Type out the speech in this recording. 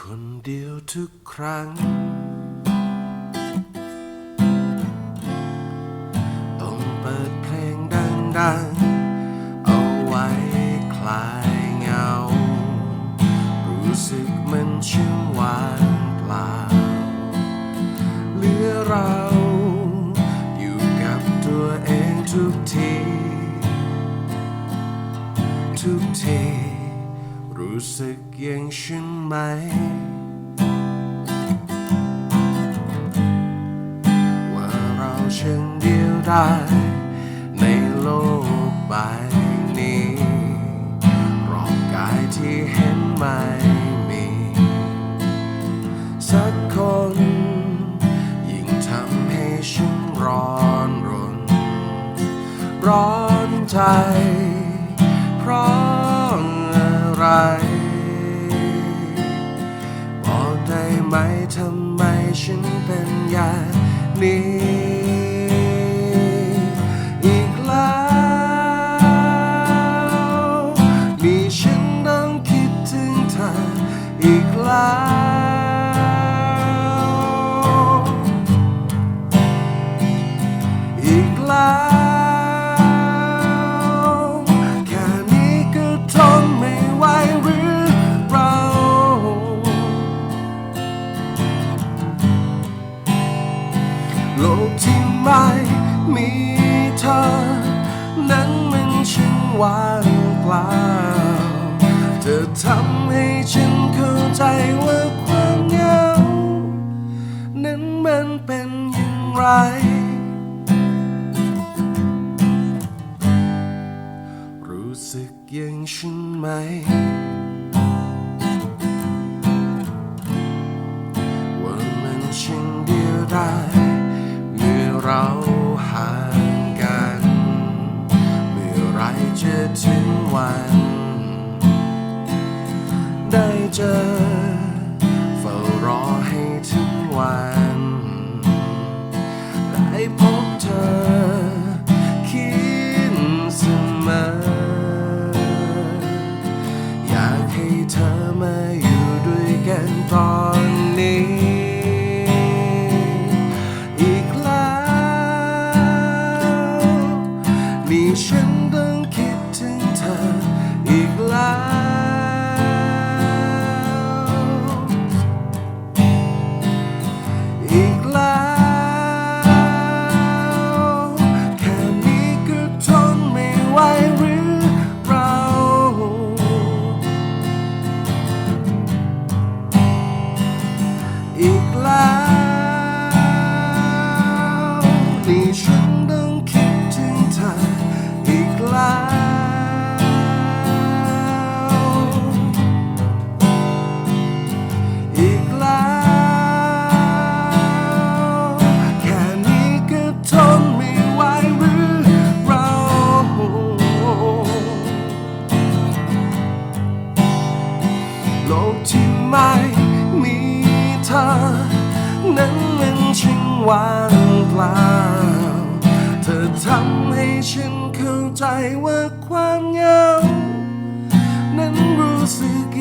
คนเดียวทุกครั้ง ต้องเปิดเพลงดังๆ สึกอย่างฉันไหม ว่าเราช่างเดียวได้ในโลกใบนี้รอบกายที่เห็นไม่มี สักคน ยิ่งทำให้ฉันร้อนรน ร้อนใจ เพราะอะไร โลกที่ไม่มีเธอ นั้นมันช่างว่างเปล่า เธอทำให้ฉันเข้าใจว่าความเหงา นั้นมันเป็นอย่างไรรู้สึกอย่างฉันไหม เจอ เฝ้ารอให้ถึงวันได้พบเธอ คิดเสมอ อยากให้เธอมาอยู่ด้วยกันตอนนี้อีกแล้วนี่ฉัน ไม่มีเธอ นั้นมันช่างว่างเปล่า เธอทำให้ฉันเข้าใจว่าความเหงา นั้นรู้สึก